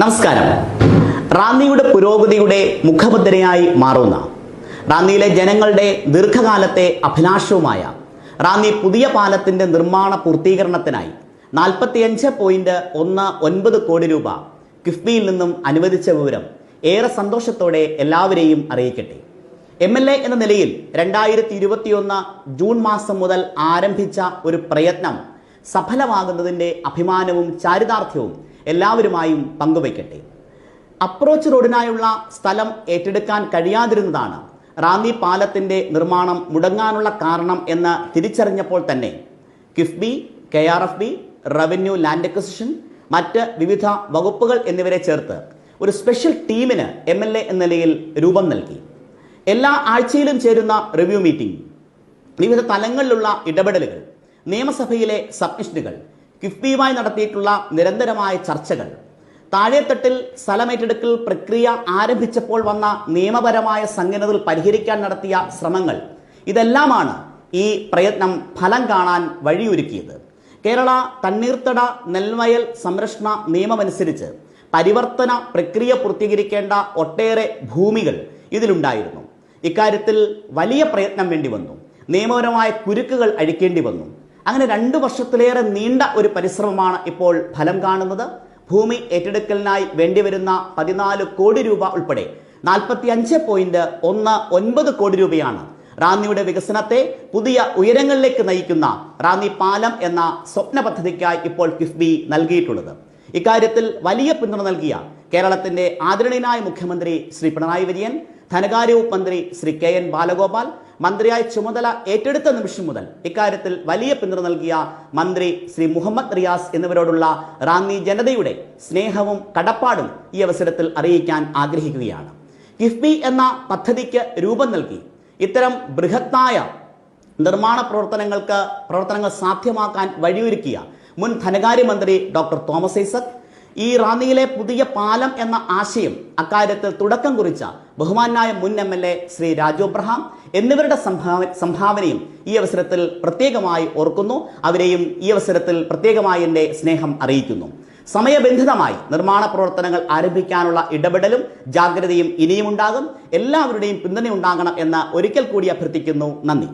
നമസ്കാരം. റാന്നിയുടെ പുരോഗതിയുടെ മുഖമുദ്രയായി മാറുന്ന റാന്നിയിലെ ജനങ്ങളുടെ ദീർഘകാലത്തെ അഭിലാഷവുമായ റാന്നി പുതിയ പാലത്തിന്റെ നിർമ്മാണ പൂർത്തീകരണത്തിനായി നാൽപ്പത്തിയഞ്ച് പോയിന്റ് ഒന്ന് ഒൻപത് കോടി രൂപ കിഫ്ബിയിൽ നിന്നും അനുവദിച്ച വിവരം ഏറെ സന്തോഷത്തോടെ എല്ലാവരെയും അറിയിക്കട്ടെ. എം എൽ എ എന്ന നിലയിൽ രണ്ടായിരത്തി ഇരുപത്തിയൊന്ന് ജൂൺ മാസം മുതൽ ആരംഭിച്ച ഒരു പ്രയത്നം സഫലമാകുന്നതിന്റെ അഭിമാനവും ചാരിതാർത്ഥ്യവും എല്ലാവരുമായും പങ്കുവയ്ക്കട്ടെ. അപ്രോച്ച് റോഡിനായുള്ള സ്ഥലം ഏറ്റെടുക്കാൻ കഴിയാതിരുന്നതാണ് റാന്നി പാലത്തിന്റെ നിർമ്മാണം മുടങ്ങാനുള്ള കാരണം എന്ന് തിരിച്ചറിഞ്ഞപ്പോൾ തന്നെ. KIIFB K R F B revenue land acquisition മറ്റ് വിവിധ വകുപ്പുകൾ എന്നിവരെ ചേർത്ത് ഒരു സ്പെഷ്യൽ ടീമിന് എം എൽ എ എന്ന നിലയിൽ രൂപം നൽകി. എല്ലാ ആഴ്ചയിലും ചേരുന്ന റിവ്യൂ മീറ്റിംഗ് വിവിധ തലങ്ങളിലുള്ള ഇടപെടലുകൾ നിയമസഭയിലെ സബ്മിഷനുകൾ കിഫ്ബിയുമായി നടത്തിയിട്ടുള്ള നിരന്തരമായ ചർച്ചകൾ. താഴെത്തട്ടിൽ സ്ഥലമേറ്റെടുക്കൽ പ്രക്രിയ ആരംഭിച്ചപ്പോൾ വന്ന നിയമപരമായ സംഗതികൾ പരിഹരിക്കാൻ നടത്തിയ ശ്രമങ്ങൾ. ഇതെല്ലാമാണ് ഈ പ്രയത്നം ഫലം കാണാൻ വഴിയൊരുക്കിയത്. കേരള തണ്ണീർത്തട നെൽവയൽ സംരക്ഷണ നിയമമനുസരിച്ച് പരിവർത്തന പ്രക്രിയ പൂർത്തീകരിക്കേണ്ട ഒട്ടേറെ ഭൂമികൾ ഇതിലുണ്ടായിരുന്നു. ഇക്കാര്യത്തിൽ വലിയ പ്രയത്നം വേണ്ടി വന്നു. നിയമപരമായ കുരുക്കുകൾ അഴിക്കേണ്ടി വന്നു. അങ്ങനെ രണ്ട് വർഷത്തിലേറെ നീണ്ട ഒരു പരിശ്രമമാണ് ഇപ്പോൾ ഫലം കാണുന്നത്. ഭൂമി ഏറ്റെടുക്കലിനായി വേണ്ടിവരുന്ന പതിനാല് കോടി രൂപ ഉൾപ്പെടെ നാൽപ്പത്തി അഞ്ച് പോയിന്റ് ഒന്ന് ഒൻപത് കോടി രൂപയാണ് റാന്നിയുടെ വികസനത്തെ പുതിയ ഉയരങ്ങളിലേക്ക് നയിക്കുന്ന റാന്നി പാലം എന്ന സ്വപ്ന പദ്ധതിക്കായി ഇപ്പോൾ കിഫ്ബി നൽകിയിട്ടുള്ളത്. ഇക്കാര്യത്തിൽ വലിയ പിന്തുണ നൽകിയ കേരളത്തിന്റെ ആദരണീയനായ മുഖ്യമന്ത്രി ശ്രീ പിണറായി വിജയൻ ധനകാര്യവകുപ്പ് മന്ത്രി ശ്രീ കെ എൻ ബാലഗോപാൽ മന്ത്രിയായി ചുമതല ഏറ്റെടുത്ത നിമിഷം മുതൽ ഇക്കാര്യത്തിൽ വലിയ പിന്തുണ നൽകിയ മന്ത്രി ശ്രീ മുഹമ്മദ് റിയാസ് എന്നിവരോടുള്ള റാന്നി ജനതയുടെ സ്നേഹവും കടപ്പാടും ഈ അവസരത്തിൽ അറിയിക്കാൻ ആഗ്രഹിക്കുകയാണ്. കിഫ്ബി എന്ന പദ്ധതിക്ക് രൂപം നൽകി. ഇത്തരം ബൃഹത്തായ നിർമ്മാണ പ്രവർത്തനങ്ങൾക്ക് പ്രവർത്തനങ്ങൾ സാധ്യമാക്കാൻ വഴിയൊരുക്കിയ മുൻ ധനകാര്യമന്ത്രി ഡോക്ടർ തോമസ് ഐസക് ഈ റാന്നിയിലെ പുതിയ പാലം എന്ന ആശയം അക്കാര്യത്തിൽ തുടക്കം കുറിച്ച ബഹുമാനായ മുൻ M L A Shri Raju Abraham എന്നിവരുടെ സംഭാവ സംഭാവനയും ഈ അവസരത്തിൽ പ്രത്യേകമായി ഓർക്കുന്നു. അവരെയും ഈ അവസരത്തിൽ പ്രത്യേകമായി എന്റെ സ്നേഹം അറിയിക്കുന്നു. സമയബന്ധിതമായി നിർമ്മാണ പ്രവർത്തനങ്ങൾ ആരംഭിക്കാനുള്ള ഇടപെടലും ജാഗ്രതയും ഇനിയും ഉണ്ടാകും എല്ലാവരുടെയും പിന്തുണ ഉണ്ടാകണം എന്ന് ഒരിക്കൽ കൂടി അഭ്യർത്ഥിക്കുന്നു. നന്ദി.